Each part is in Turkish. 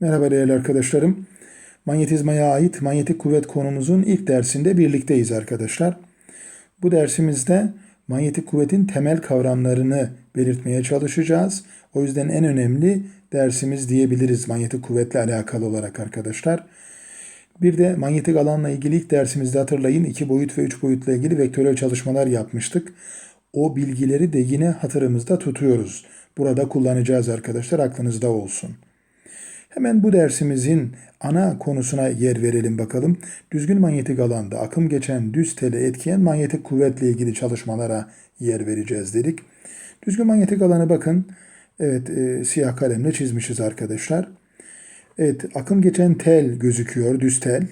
Merhaba değerli arkadaşlarım. Manyetizmaya ait manyetik kuvvet konumuzun ilk dersinde birlikteyiz arkadaşlar. Bu dersimizde manyetik kuvvetin temel kavramlarını belirtmeye çalışacağız. O yüzden en önemli dersimiz diyebiliriz manyetik kuvvetle alakalı olarak arkadaşlar. Bir de manyetik alanla ilgili ilk dersimizde hatırlayın iki boyut ve üç boyutla ilgili vektörel çalışmalar yapmıştık. O bilgileri de yine hatırımızda tutuyoruz. Burada kullanacağız arkadaşlar aklınızda olsun. Hemen bu dersimizin ana konusuna yer verelim bakalım. Düzgün manyetik alanda akım geçen düz tele etkiyen manyetik kuvvetle ilgili çalışmalara yer vereceğiz dedik. Düzgün manyetik alanı bakın. Evet e, siyah kalemle çizmişiz arkadaşlar. Evet akım geçen tel gözüküyor düz tel.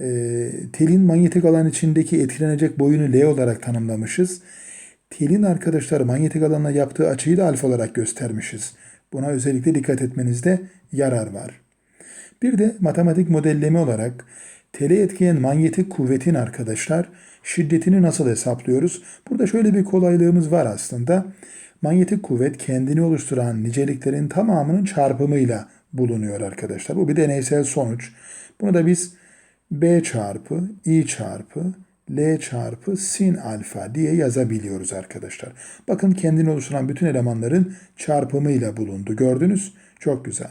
E, telin manyetik alan içindeki etkilenecek boyunu L olarak tanımlamışız. Telin arkadaşlar manyetik alanla yaptığı açıyı da alfa olarak göstermişiz. Buna özellikle dikkat etmenizde yarar var. Bir de matematik modelleme olarak tele etkileyen manyetik kuvvetin arkadaşlar şiddetini nasıl hesaplıyoruz? Burada şöyle bir kolaylığımız var aslında. Manyetik kuvvet kendini oluşturan niceliklerin tamamının çarpımıyla bulunuyor arkadaşlar. Bu bir deneysel sonuç. Bunu da biz B çarpı I çarpı L çarpı sin alfa diye yazabiliyoruz arkadaşlar. Bakın kendini oluşturan bütün elemanların çarpımıyla bulundu. Gördünüz? Çok güzel.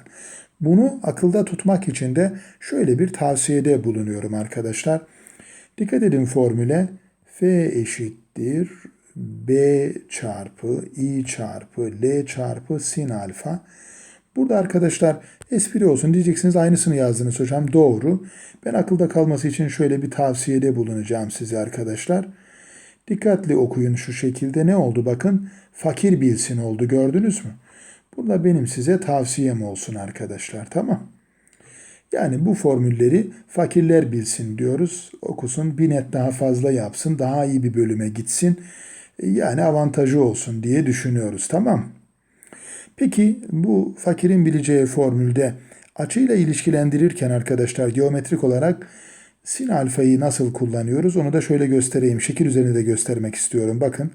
Bunu akılda tutmak için de şöyle bir tavsiyede bulunuyorum arkadaşlar. Dikkat edin formüle F eşittir B çarpı I çarpı L çarpı sin alfa. Burada arkadaşlar espri olsun diyeceksiniz aynısını yazdınız hocam doğru. Ben akılda kalması için şöyle bir tavsiyede bulunacağım size arkadaşlar. Dikkatli okuyun şu şekilde ne oldu bakın fakir bilsin oldu gördünüz mü? Bu da benim size tavsiyem olsun arkadaşlar tamam. Yani bu formülleri fakirler bilsin diyoruz. Okusun bir net daha fazla yapsın daha iyi bir bölüme gitsin. Yani avantajı olsun diye düşünüyoruz tamam Peki bu fakirin bileceği formülde açıyla ilişkilendirirken arkadaşlar geometrik olarak sin alfayı nasıl kullanıyoruz onu da şöyle göstereyim. Şekil üzerinde de göstermek istiyorum. Bakın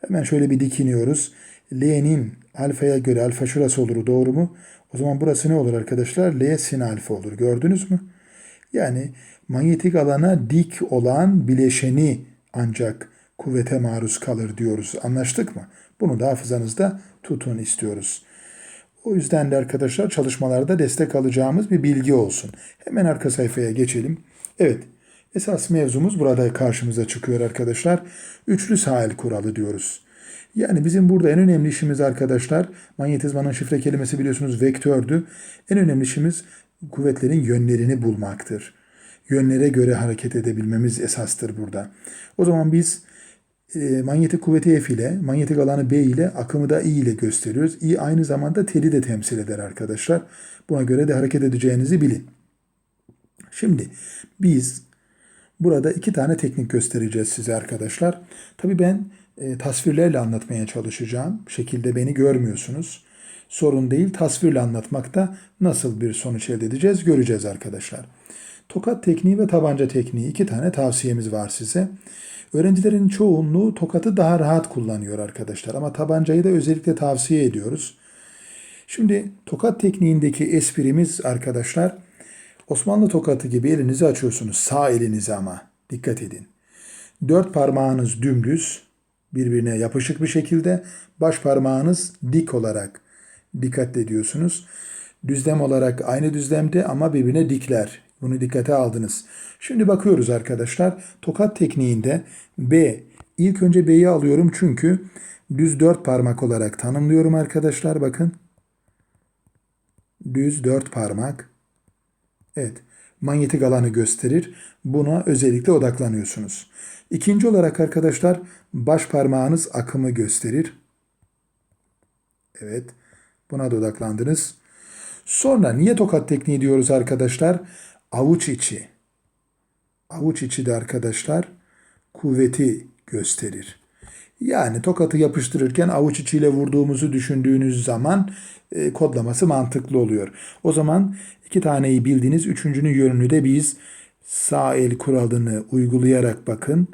hemen şöyle bir dikiniyoruz. L'nin alfaya göre alfa şurası olur doğru mu? O zaman burası ne olur arkadaşlar? L sin alfa olur. Gördünüz mü? Yani manyetik alana dik olan bileşeni ancak kuvvete maruz kalır diyoruz. Anlaştık mı? Bunu da hafızanızda tutun istiyoruz. O yüzden de arkadaşlar çalışmalarda destek alacağımız bir bilgi olsun. Hemen arka sayfaya geçelim. Evet, esas mevzumuz burada karşımıza çıkıyor arkadaşlar. Üçlü sahil kuralı diyoruz. Yani bizim burada en önemli işimiz arkadaşlar, manyetizmanın şifre kelimesi biliyorsunuz vektördü. En önemli işimiz kuvvetlerin yönlerini bulmaktır. Yönlere göre hareket edebilmemiz esastır burada. O zaman biz e, manyetik kuvveti F ile, manyetik alanı B ile, akımı da I ile gösteriyoruz. I aynı zamanda teli de temsil eder arkadaşlar. Buna göre de hareket edeceğinizi bilin. Şimdi biz burada iki tane teknik göstereceğiz size arkadaşlar. Tabii ben e, tasvirlerle anlatmaya çalışacağım. Şekilde beni görmüyorsunuz. Sorun değil tasvirle anlatmakta nasıl bir sonuç elde edeceğiz göreceğiz arkadaşlar. Tokat tekniği ve tabanca tekniği iki tane tavsiyemiz var size. Öğrencilerin çoğunluğu tokatı daha rahat kullanıyor arkadaşlar ama tabancayı da özellikle tavsiye ediyoruz. Şimdi tokat tekniğindeki esprimiz arkadaşlar Osmanlı tokatı gibi elinizi açıyorsunuz sağ elinizi ama dikkat edin. Dört parmağınız dümdüz birbirine yapışık bir şekilde baş parmağınız dik olarak dikkat ediyorsunuz. Düzlem olarak aynı düzlemde ama birbirine dikler. Bunu dikkate aldınız. Şimdi bakıyoruz arkadaşlar. Tokat tekniğinde B. İlk önce B'yi alıyorum çünkü düz dört parmak olarak tanımlıyorum arkadaşlar. Bakın. Düz dört parmak. Evet. Manyetik alanı gösterir. Buna özellikle odaklanıyorsunuz. İkinci olarak arkadaşlar baş parmağınız akımı gösterir. Evet. Buna da odaklandınız. Sonra niye tokat tekniği diyoruz arkadaşlar? Avuç içi. Avuç içi de arkadaşlar kuvveti gösterir. Yani tokatı yapıştırırken avuç içiyle vurduğumuzu düşündüğünüz zaman e, kodlaması mantıklı oluyor. O zaman iki taneyi bildiğiniz üçüncünün yönünü de biz sağ el kuralını uygulayarak bakın.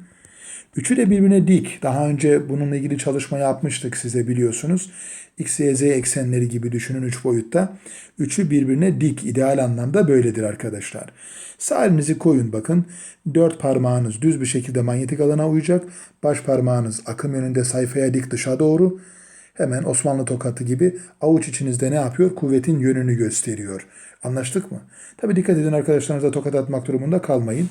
Üçü de birbirine dik. Daha önce bununla ilgili çalışma yapmıştık size biliyorsunuz. X, Y, Z eksenleri gibi düşünün 3 boyutta. Üçü birbirine dik ideal anlamda böyledir arkadaşlar. Sağ elinizi koyun bakın. Dört parmağınız düz bir şekilde manyetik alana uyacak. Baş parmağınız akım yönünde sayfaya dik dışa doğru. Hemen Osmanlı tokatı gibi avuç içinizde ne yapıyor? Kuvvetin yönünü gösteriyor. Anlaştık mı? Tabi dikkat edin arkadaşlarınıza tokat atmak durumunda kalmayın.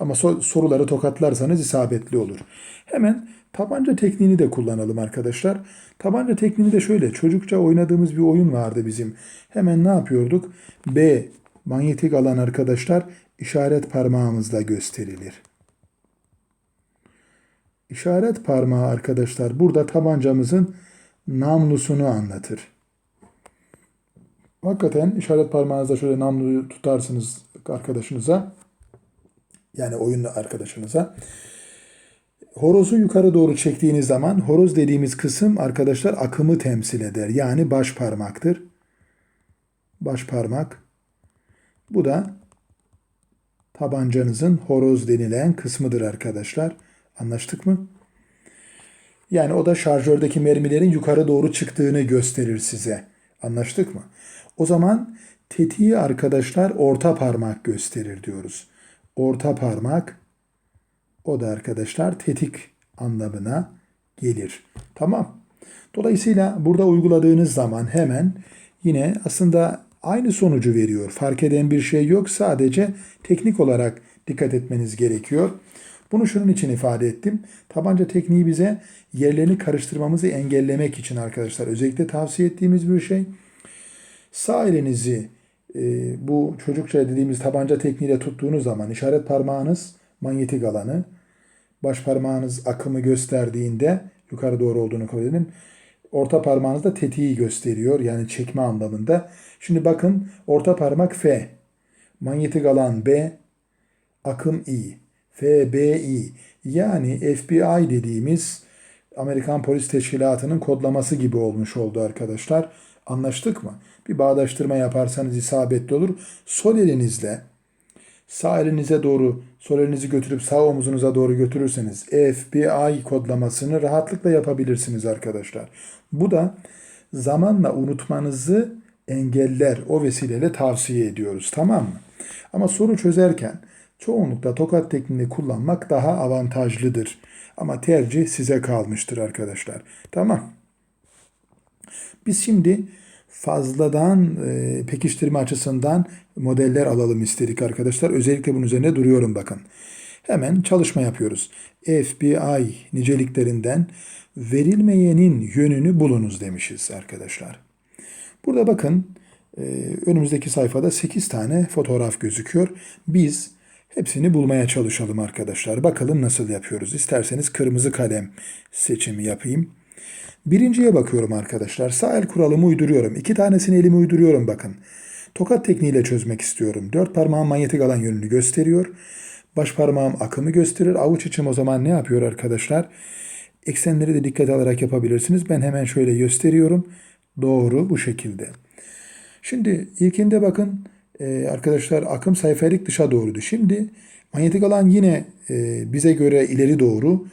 Ama so- soruları tokatlarsanız isabetli olur. Hemen tabanca tekniğini de kullanalım arkadaşlar. Tabanca tekniğini de şöyle. Çocukça oynadığımız bir oyun vardı bizim. Hemen ne yapıyorduk? B manyetik alan arkadaşlar işaret parmağımızla gösterilir. İşaret parmağı arkadaşlar burada tabancamızın namlusunu anlatır. Hakikaten işaret parmağınızda şöyle namluyu tutarsınız arkadaşınıza. Yani oyunlu arkadaşınıza. Horozu yukarı doğru çektiğiniz zaman horoz dediğimiz kısım arkadaşlar akımı temsil eder. Yani baş parmaktır. Baş parmak. Bu da tabancanızın horoz denilen kısmıdır arkadaşlar. Anlaştık mı? Yani o da şarjördeki mermilerin yukarı doğru çıktığını gösterir size. Anlaştık mı? O zaman tetiği arkadaşlar orta parmak gösterir diyoruz. Orta parmak o da arkadaşlar tetik anlamına gelir. Tamam. Dolayısıyla burada uyguladığınız zaman hemen yine aslında aynı sonucu veriyor. Fark eden bir şey yok. Sadece teknik olarak dikkat etmeniz gerekiyor. Bunu şunun için ifade ettim. Tabanca tekniği bize yerlerini karıştırmamızı engellemek için arkadaşlar özellikle tavsiye ettiğimiz bir şey. Sağ elinizi bu çocukça dediğimiz tabanca tekniğiyle tuttuğunuz zaman işaret parmağınız manyetik alanı, baş parmağınız akımı gösterdiğinde yukarı doğru olduğunu kabul edin. Orta parmağınız da tetiği gösteriyor yani çekme anlamında. Şimdi bakın orta parmak F, manyetik alan B, akım I. FBI yani FBI dediğimiz Amerikan Polis Teşkilatı'nın kodlaması gibi olmuş oldu arkadaşlar. Anlaştık mı? Bir bağdaştırma yaparsanız isabetli olur. Sol elinizle sağ elinize doğru sol elinizi götürüp sağ omuzunuza doğru götürürseniz FBI kodlamasını rahatlıkla yapabilirsiniz arkadaşlar. Bu da zamanla unutmanızı engeller. O vesileyle tavsiye ediyoruz. Tamam mı? Ama soru çözerken çoğunlukla tokat tekniğini kullanmak daha avantajlıdır. Ama tercih size kalmıştır arkadaşlar. Tamam. Biz şimdi fazladan e, pekiştirme açısından modeller alalım istedik arkadaşlar. Özellikle bunun üzerine duruyorum bakın. Hemen çalışma yapıyoruz. FBI niceliklerinden verilmeyenin yönünü bulunuz demişiz arkadaşlar. Burada bakın e, önümüzdeki sayfada 8 tane fotoğraf gözüküyor. Biz hepsini bulmaya çalışalım arkadaşlar. Bakalım nasıl yapıyoruz. İsterseniz kırmızı kalem seçimi yapayım. Birinciye bakıyorum arkadaşlar. Sağ el kuralımı uyduruyorum. İki tanesini elimi uyduruyorum bakın. Tokat tekniğiyle çözmek istiyorum. Dört parmağım manyetik alan yönünü gösteriyor. Baş parmağım akımı gösterir. Avuç içim o zaman ne yapıyor arkadaşlar? Eksenleri de dikkat alarak yapabilirsiniz. Ben hemen şöyle gösteriyorum. Doğru bu şekilde. Şimdi ilkinde bakın e, arkadaşlar akım sayfalık dışa doğruydu. Şimdi manyetik alan yine e, bize göre ileri doğru.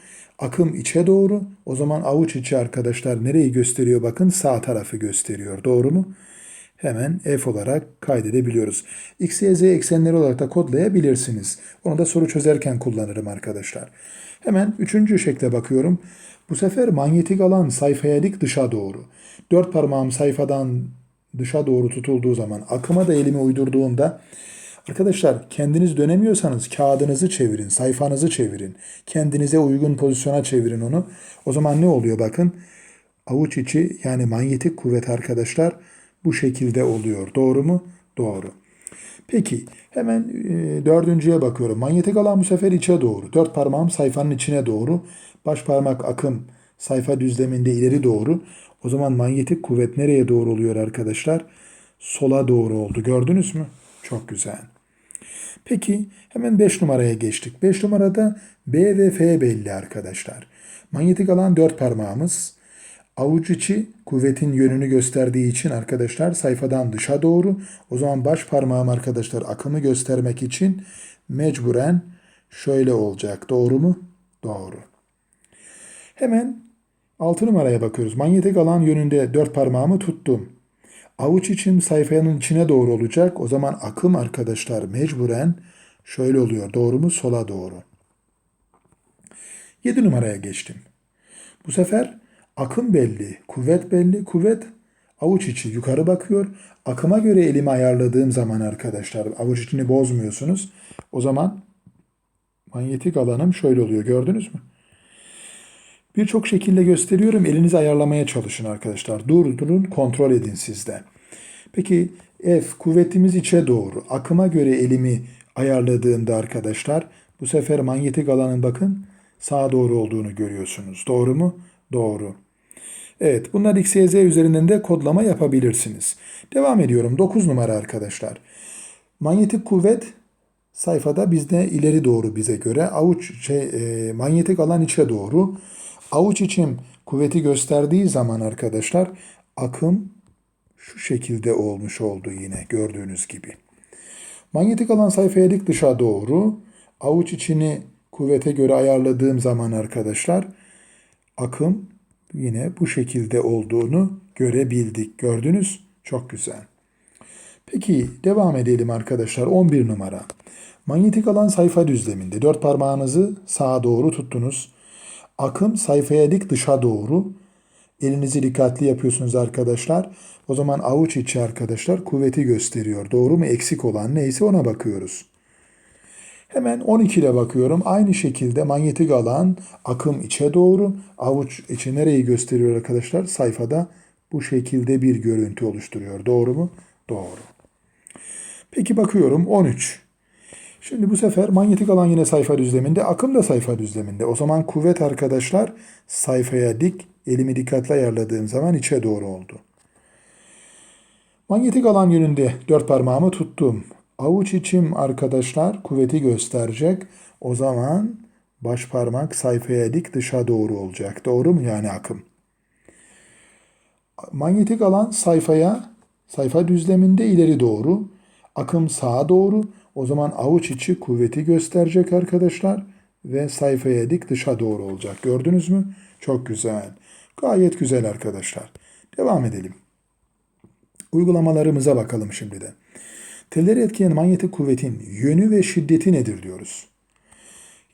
Akım içe doğru. O zaman avuç içi arkadaşlar nereyi gösteriyor? Bakın sağ tarafı gösteriyor. Doğru mu? Hemen F olarak kaydedebiliyoruz. X, Y, Z eksenleri olarak da kodlayabilirsiniz. Onu da soru çözerken kullanırım arkadaşlar. Hemen üçüncü şekle bakıyorum. Bu sefer manyetik alan sayfaya dik dışa doğru. Dört parmağım sayfadan dışa doğru tutulduğu zaman akıma da elimi uydurduğumda arkadaşlar kendiniz dönemiyorsanız kağıdınızı çevirin, sayfanızı çevirin. Kendinize uygun pozisyona çevirin onu. O zaman ne oluyor bakın. Avuç içi yani manyetik kuvvet arkadaşlar bu şekilde oluyor. Doğru mu? Doğru. Peki hemen e, dördüncüye bakıyorum. Manyetik alan bu sefer içe doğru. Dört parmağım sayfanın içine doğru. Baş parmak akım sayfa düzleminde ileri doğru. O zaman manyetik kuvvet nereye doğru oluyor arkadaşlar? Sola doğru oldu. Gördünüz mü? Çok güzel. Peki hemen 5 numaraya geçtik. 5 numarada B ve F belli arkadaşlar. Manyetik alan 4 parmağımız. Avuç içi kuvvetin yönünü gösterdiği için arkadaşlar sayfadan dışa doğru. O zaman baş parmağım arkadaşlar akımı göstermek için mecburen şöyle olacak. Doğru mu? Doğru. Hemen 6 numaraya bakıyoruz. Manyetik alan yönünde dört parmağımı tuttum. Avuç içim sayfanın içine doğru olacak. O zaman akım arkadaşlar mecburen şöyle oluyor. Doğru mu? Sola doğru. 7 numaraya geçtim. Bu sefer akım belli, kuvvet belli. Kuvvet avuç içi yukarı bakıyor. Akıma göre elimi ayarladığım zaman arkadaşlar avuç içini bozmuyorsunuz. O zaman manyetik alanım şöyle oluyor. Gördünüz mü? Birçok şekilde gösteriyorum. Elinizi ayarlamaya çalışın arkadaşlar. Durdurun, kontrol edin sizde. Peki F kuvvetimiz içe doğru. Akıma göre elimi ayarladığımda arkadaşlar bu sefer manyetik alanın bakın sağa doğru olduğunu görüyorsunuz. Doğru mu? Doğru. Evet bunlar X, Y, Z üzerinden de kodlama yapabilirsiniz. Devam ediyorum. 9 numara arkadaşlar. Manyetik kuvvet sayfada bizde ileri doğru bize göre. Avuç şey, e, manyetik alan içe doğru. Avuç içim kuvveti gösterdiği zaman arkadaşlar akım şu şekilde olmuş oldu yine gördüğünüz gibi. Manyetik alan sayfaya dik dışa doğru. Avuç içini kuvvete göre ayarladığım zaman arkadaşlar akım yine bu şekilde olduğunu görebildik. Gördünüz? Çok güzel. Peki devam edelim arkadaşlar. 11 numara. Manyetik alan sayfa düzleminde. Dört parmağınızı sağa doğru tuttunuz. Akım sayfaya dik dışa doğru. Elinizi dikkatli yapıyorsunuz arkadaşlar. O zaman avuç içi arkadaşlar kuvveti gösteriyor. Doğru mu? Eksik olan neyse ona bakıyoruz. Hemen 12 ile bakıyorum. Aynı şekilde manyetik alan akım içe doğru. Avuç içi nereyi gösteriyor arkadaşlar? Sayfada bu şekilde bir görüntü oluşturuyor. Doğru mu? Doğru. Peki bakıyorum 13. Şimdi bu sefer manyetik alan yine sayfa düzleminde, akım da sayfa düzleminde. O zaman kuvvet arkadaşlar sayfaya dik, elimi dikkatli ayarladığım zaman içe doğru oldu. Manyetik alan yönünde dört parmağımı tuttum. Avuç içim arkadaşlar kuvveti gösterecek. O zaman baş parmak sayfaya dik dışa doğru olacak. Doğru mu? Yani akım. Manyetik alan sayfaya, sayfa düzleminde ileri doğru. Akım sağa doğru. O zaman avuç içi kuvveti gösterecek arkadaşlar ve sayfaya dik dışa doğru olacak. Gördünüz mü? Çok güzel. Gayet güzel arkadaşlar. Devam edelim. Uygulamalarımıza bakalım şimdi de. Telleri etkileyen manyetik kuvvetin yönü ve şiddeti nedir diyoruz.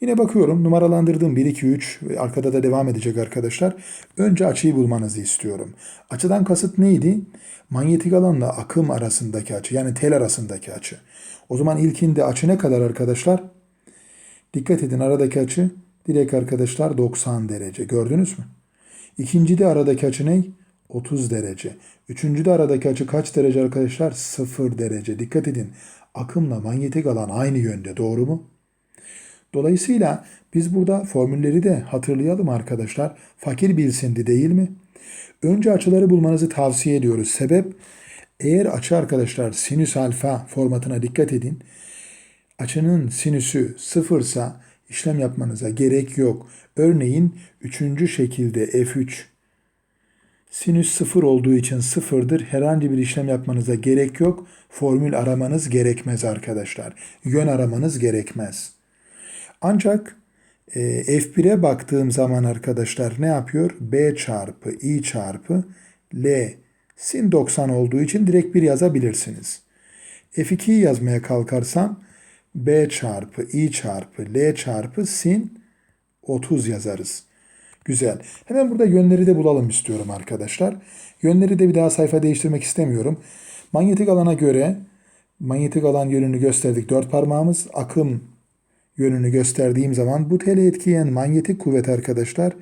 Yine bakıyorum numaralandırdığım 1, 2, 3 ve arkada da devam edecek arkadaşlar. Önce açıyı bulmanızı istiyorum. Açıdan kasıt neydi? Manyetik alanla akım arasındaki açı yani tel arasındaki açı. O zaman ilkinde açı ne kadar arkadaşlar? Dikkat edin aradaki açı direkt arkadaşlar 90 derece gördünüz mü? İkincide aradaki açı ne? 30 derece. Üçüncüde aradaki açı kaç derece arkadaşlar? 0 derece. Dikkat edin. Akımla manyetik alan aynı yönde. Doğru mu? Dolayısıyla biz burada formülleri de hatırlayalım arkadaşlar. Fakir bilsindi değil mi? Önce açıları bulmanızı tavsiye ediyoruz. Sebep eğer açı arkadaşlar sinüs alfa formatına dikkat edin. Açının sinüsü sıfırsa işlem yapmanıza gerek yok. Örneğin üçüncü şekilde F3 Sinüs sıfır olduğu için sıfırdır. Herhangi bir işlem yapmanıza gerek yok. Formül aramanız gerekmez arkadaşlar. Yön aramanız gerekmez. Ancak e, F1'e baktığım zaman arkadaşlar ne yapıyor? B çarpı I çarpı L sin 90 olduğu için direkt bir yazabilirsiniz. F2'yi yazmaya kalkarsam B çarpı I çarpı L çarpı sin 30 yazarız. Güzel. Hemen burada yönleri de bulalım istiyorum arkadaşlar. Yönleri de bir daha sayfa değiştirmek istemiyorum. Manyetik alana göre manyetik alan yönünü gösterdik. Dört parmağımız akım yönünü gösterdiğim zaman bu tele etkileyen manyetik kuvvet arkadaşlar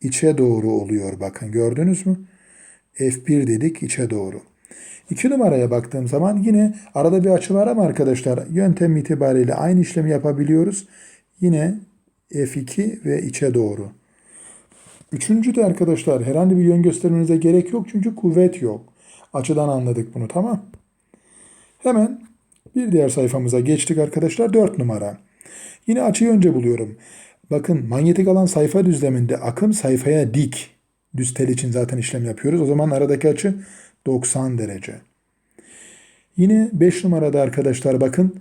içe doğru oluyor. Bakın gördünüz mü? F1 dedik içe doğru. 2 numaraya baktığım zaman yine arada bir açı var ama arkadaşlar yöntem itibariyle aynı işlemi yapabiliyoruz. Yine F2 ve içe doğru. Üçüncü de arkadaşlar herhangi bir yön göstermenize gerek yok çünkü kuvvet yok. Açıdan anladık bunu tamam. Hemen bir diğer sayfamıza geçtik arkadaşlar 4 numara. Yine açıyı önce buluyorum. Bakın manyetik alan sayfa düzleminde akım sayfaya dik. Düz tel için zaten işlem yapıyoruz. O zaman aradaki açı 90 derece. Yine 5 numarada arkadaşlar bakın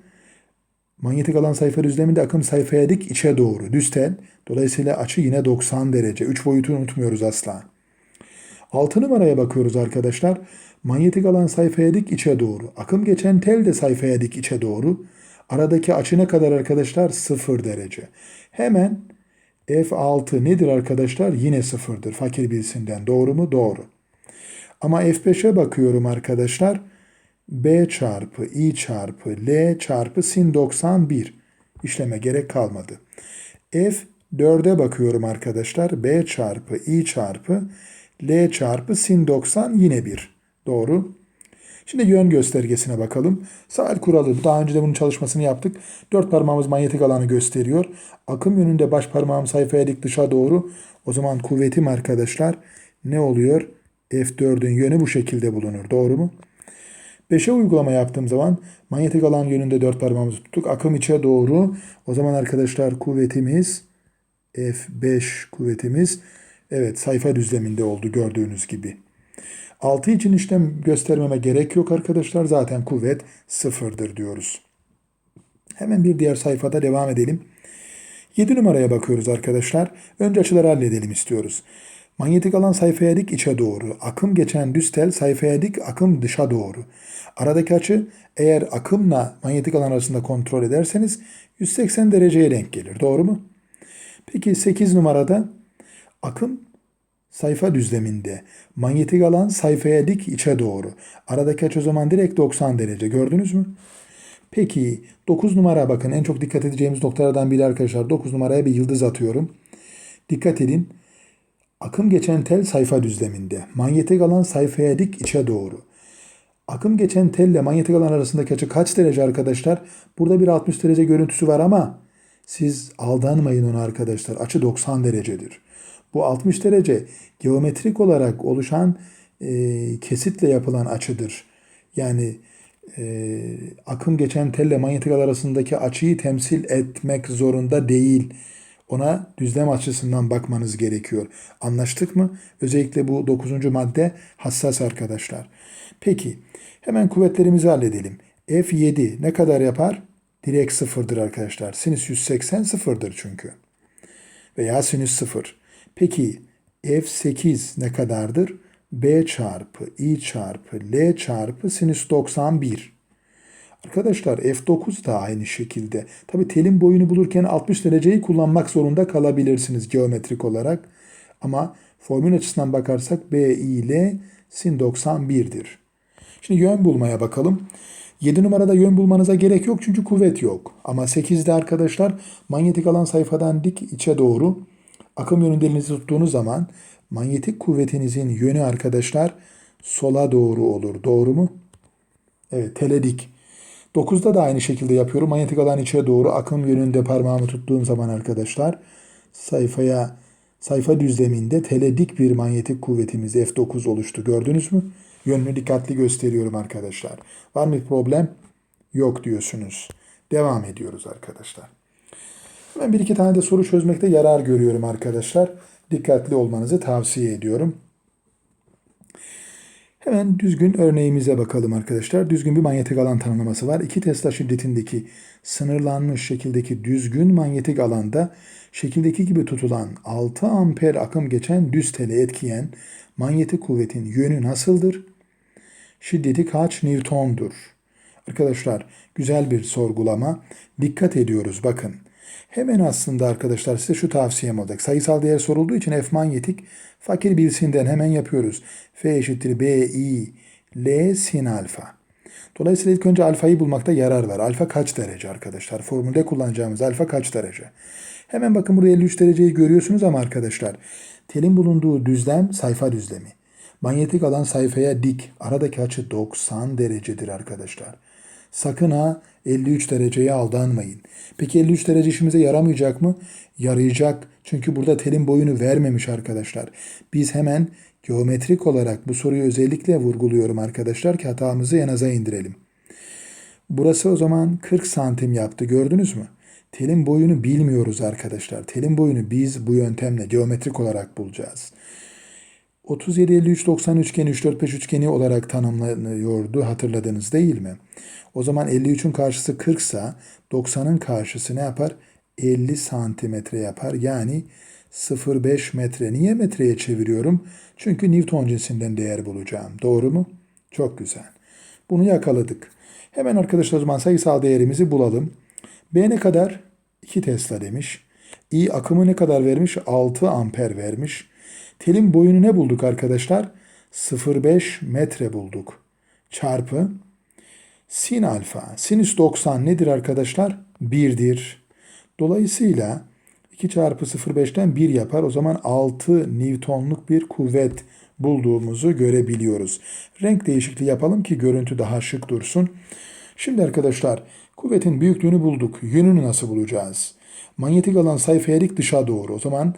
Manyetik alan sayfa düzleminde akım sayfaya dik içe doğru. Düz tel. Dolayısıyla açı yine 90 derece. 3 boyutu unutmuyoruz asla. 6 numaraya bakıyoruz arkadaşlar. Manyetik alan sayfaya dik içe doğru. Akım geçen tel de sayfaya dik içe doğru. Aradaki açı ne kadar arkadaşlar? 0 derece. Hemen F6 nedir arkadaşlar? Yine sıfırdır. Fakir bilsinden. Doğru mu? Doğru. Ama F5'e bakıyorum arkadaşlar. B çarpı I çarpı L çarpı sin 91. İşleme gerek kalmadı. F4'e bakıyorum arkadaşlar. B çarpı I çarpı L çarpı sin 90 yine 1. Doğru. Şimdi yön göstergesine bakalım. Saat kuralı. Daha önce de bunun çalışmasını yaptık. Dört parmağımız manyetik alanı gösteriyor. Akım yönünde baş parmağım sayfaya dik dışa doğru. O zaman kuvvetim arkadaşlar ne oluyor? F4'ün yönü bu şekilde bulunur. Doğru mu? 5'e uygulama yaptığım zaman manyetik alan yönünde dört parmağımızı tuttuk. Akım içe doğru. O zaman arkadaşlar kuvvetimiz F5 kuvvetimiz evet sayfa düzleminde oldu gördüğünüz gibi. 6 için işlem göstermeme gerek yok arkadaşlar. Zaten kuvvet sıfırdır diyoruz. Hemen bir diğer sayfada devam edelim. 7 numaraya bakıyoruz arkadaşlar. Önce açıları halledelim istiyoruz. Manyetik alan sayfaya dik içe doğru. Akım geçen düz tel sayfaya dik akım dışa doğru. Aradaki açı eğer akımla manyetik alan arasında kontrol ederseniz 180 dereceye denk gelir. Doğru mu? Peki 8 numarada akım sayfa düzleminde. Manyetik alan sayfaya dik içe doğru. Aradaki açı o zaman direkt 90 derece. Gördünüz mü? Peki 9 numara bakın en çok dikkat edeceğimiz noktalardan biri arkadaşlar. 9 numaraya bir yıldız atıyorum. Dikkat edin. Akım geçen tel sayfa düzleminde. Manyetik alan sayfaya dik içe doğru. Akım geçen telle manyetik alan arasındaki açı kaç derece arkadaşlar? Burada bir 60 derece görüntüsü var ama siz aldanmayın ona arkadaşlar. Açı 90 derecedir. Bu 60 derece geometrik olarak oluşan e, kesitle yapılan açıdır. Yani e, akım geçen telle manyetik alan arasındaki açıyı temsil etmek zorunda değil. Ona düzlem açısından bakmanız gerekiyor. Anlaştık mı? Özellikle bu 9. madde hassas arkadaşlar. Peki hemen kuvvetlerimizi halledelim. F7 ne kadar yapar? Direkt sıfırdır arkadaşlar. Sinüs 180 sıfırdır çünkü. Veya sinüs sıfır. Peki F8 ne kadardır? B çarpı I çarpı L çarpı sinüs 91. Arkadaşlar F9 da aynı şekilde. Tabi telin boyunu bulurken 60 dereceyi kullanmak zorunda kalabilirsiniz geometrik olarak. Ama formül açısından bakarsak B, I, L sin 91'dir. Şimdi yön bulmaya bakalım. 7 numarada yön bulmanıza gerek yok çünkü kuvvet yok. Ama 8'de arkadaşlar manyetik alan sayfadan dik içe doğru akım yönünde elinizi tuttuğunuz zaman manyetik kuvvetinizin yönü arkadaşlar sola doğru olur. Doğru mu? Evet teledik. 9'da da aynı şekilde yapıyorum. Manyetik alan içe doğru akım yönünde parmağımı tuttuğum zaman arkadaşlar sayfaya sayfa düzleminde teledik bir manyetik kuvvetimiz F9 oluştu. Gördünüz mü? Yönünü dikkatli gösteriyorum arkadaşlar. Var mı problem? Yok diyorsunuz. Devam ediyoruz arkadaşlar. Ben bir iki tane de soru çözmekte yarar görüyorum arkadaşlar. Dikkatli olmanızı tavsiye ediyorum. Hemen düzgün örneğimize bakalım arkadaşlar. Düzgün bir manyetik alan tanımlaması var. 2 Tesla şiddetindeki sınırlanmış şekildeki düzgün manyetik alanda şekildeki gibi tutulan 6 amper akım geçen düz tele etkiyen manyetik kuvvetin yönü nasıldır? Şiddeti kaç Newton'dur? Arkadaşlar güzel bir sorgulama. Dikkat ediyoruz bakın. Hemen aslında arkadaşlar size şu tavsiyem olacak. Sayısal değer sorulduğu için F manyetik fakir bilsinden hemen yapıyoruz. F eşittir B, I, L sin alfa. Dolayısıyla ilk önce alfayı bulmakta yarar var. Alfa kaç derece arkadaşlar? Formülde kullanacağımız alfa kaç derece? Hemen bakın burada 53 dereceyi görüyorsunuz ama arkadaşlar telin bulunduğu düzlem sayfa düzlemi. Manyetik alan sayfaya dik. Aradaki açı 90 derecedir arkadaşlar. Sakın ha 53 dereceye aldanmayın. Peki 53 derece işimize yaramayacak mı? Yarayacak. Çünkü burada telin boyunu vermemiş arkadaşlar. Biz hemen geometrik olarak bu soruyu özellikle vurguluyorum arkadaşlar ki hatamızı en aza indirelim. Burası o zaman 40 santim yaptı gördünüz mü? Telin boyunu bilmiyoruz arkadaşlar. Telin boyunu biz bu yöntemle geometrik olarak bulacağız. 37 53 90 üçgeni 3 4 5 üçgeni olarak tanımlanıyordu hatırladınız değil mi? O zaman 53'ün karşısı 40 ise 90'ın karşısı ne yapar? 50 santimetre yapar. Yani 0,5 metre. Niye metreye çeviriyorum? Çünkü Newton cinsinden değer bulacağım. Doğru mu? Çok güzel. Bunu yakaladık. Hemen arkadaşlar o zaman sayısal değerimizi bulalım. B ne kadar? 2 Tesla demiş. I akımı ne kadar vermiş? 6 amper vermiş. Telin boyunu ne bulduk arkadaşlar? 0,5 metre bulduk. Çarpı sin alfa. Sinüs 90 nedir arkadaşlar? 1'dir. Dolayısıyla 2 çarpı 0,5'ten 1 yapar. O zaman 6 Newton'luk bir kuvvet bulduğumuzu görebiliyoruz. Renk değişikliği yapalım ki görüntü daha şık dursun. Şimdi arkadaşlar kuvvetin büyüklüğünü bulduk. Yönünü nasıl bulacağız? Manyetik alan sayfaya dik dışa doğru. O zaman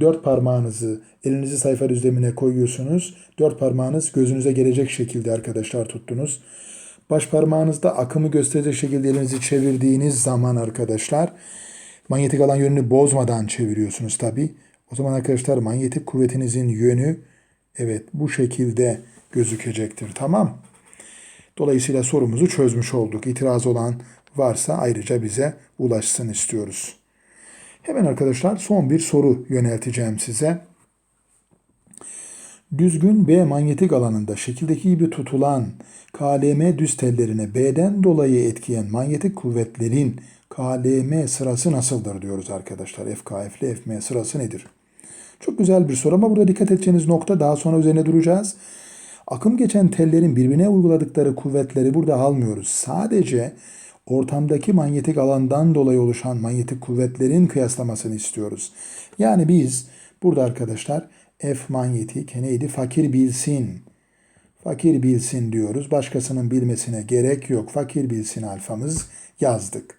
dört parmağınızı elinizi sayfa düzlemine koyuyorsunuz. Dört parmağınız gözünüze gelecek şekilde arkadaşlar tuttunuz. Baş parmağınızda akımı gösterecek şekilde elinizi çevirdiğiniz zaman arkadaşlar manyetik alan yönünü bozmadan çeviriyorsunuz tabi. O zaman arkadaşlar manyetik kuvvetinizin yönü evet bu şekilde gözükecektir. Tamam. Dolayısıyla sorumuzu çözmüş olduk. İtiraz olan varsa ayrıca bize ulaşsın istiyoruz. Hemen arkadaşlar son bir soru yönelteceğim size. Düzgün B manyetik alanında şekildeki gibi tutulan KLM düz tellerine B'den dolayı etkiyen manyetik kuvvetlerin KLM sırası nasıldır diyoruz arkadaşlar. FKF ile FM sırası nedir? Çok güzel bir soru ama burada dikkat edeceğiniz nokta daha sonra üzerine duracağız. Akım geçen tellerin birbirine uyguladıkları kuvvetleri burada almıyoruz. Sadece ortamdaki manyetik alandan dolayı oluşan manyetik kuvvetlerin kıyaslamasını istiyoruz. Yani biz burada arkadaşlar F manyetik neydi? Fakir bilsin. Fakir bilsin diyoruz. Başkasının bilmesine gerek yok. Fakir bilsin alfamız yazdık.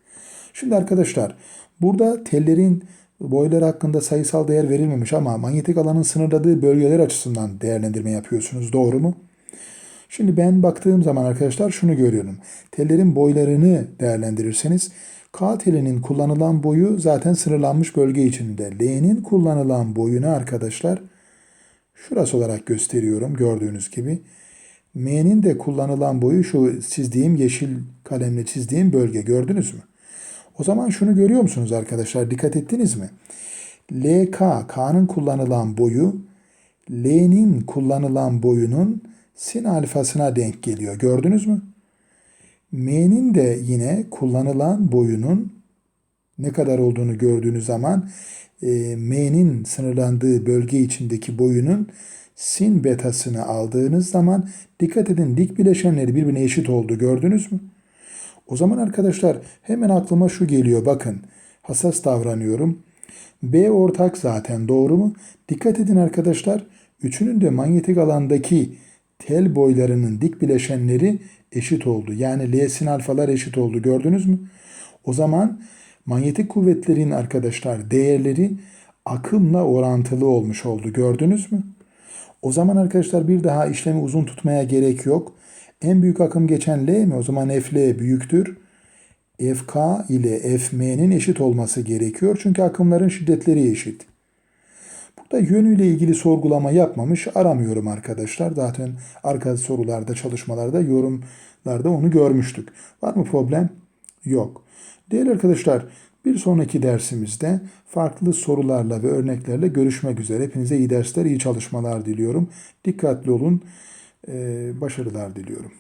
Şimdi arkadaşlar burada tellerin boyları hakkında sayısal değer verilmemiş ama manyetik alanın sınırladığı bölgeler açısından değerlendirme yapıyorsunuz. Doğru mu? Şimdi ben baktığım zaman arkadaşlar şunu görüyorum. Tellerin boylarını değerlendirirseniz K telinin kullanılan boyu zaten sınırlanmış bölge içinde. L'nin kullanılan boyunu arkadaşlar şurası olarak gösteriyorum gördüğünüz gibi. M'nin de kullanılan boyu şu çizdiğim yeşil kalemle çizdiğim bölge gördünüz mü? O zaman şunu görüyor musunuz arkadaşlar? Dikkat ettiniz mi? LK, K'nın kullanılan boyu, L'nin kullanılan boyunun sin alfasına denk geliyor. Gördünüz mü? M'nin de yine kullanılan boyunun ne kadar olduğunu gördüğünüz zaman e, M'nin sınırlandığı bölge içindeki boyunun sin betasını aldığınız zaman dikkat edin dik bileşenleri birbirine eşit oldu. Gördünüz mü? O zaman arkadaşlar hemen aklıma şu geliyor. Bakın hassas davranıyorum. B ortak zaten doğru mu? Dikkat edin arkadaşlar. Üçünün de manyetik alandaki tel boylarının dik bileşenleri eşit oldu. Yani L'sin alfalar eşit oldu. Gördünüz mü? O zaman manyetik kuvvetlerin arkadaşlar değerleri akımla orantılı olmuş oldu. Gördünüz mü? O zaman arkadaşlar bir daha işlemi uzun tutmaya gerek yok. En büyük akım geçen L mi? O zaman FL büyüktür. FK ile FM'nin eşit olması gerekiyor. Çünkü akımların şiddetleri eşit. Burada yönüyle ilgili sorgulama yapmamış aramıyorum arkadaşlar. Zaten arka sorularda, çalışmalarda, yorumlarda onu görmüştük. Var mı problem? Yok. Değerli arkadaşlar bir sonraki dersimizde farklı sorularla ve örneklerle görüşmek üzere. Hepinize iyi dersler, iyi çalışmalar diliyorum. Dikkatli olun. Başarılar diliyorum.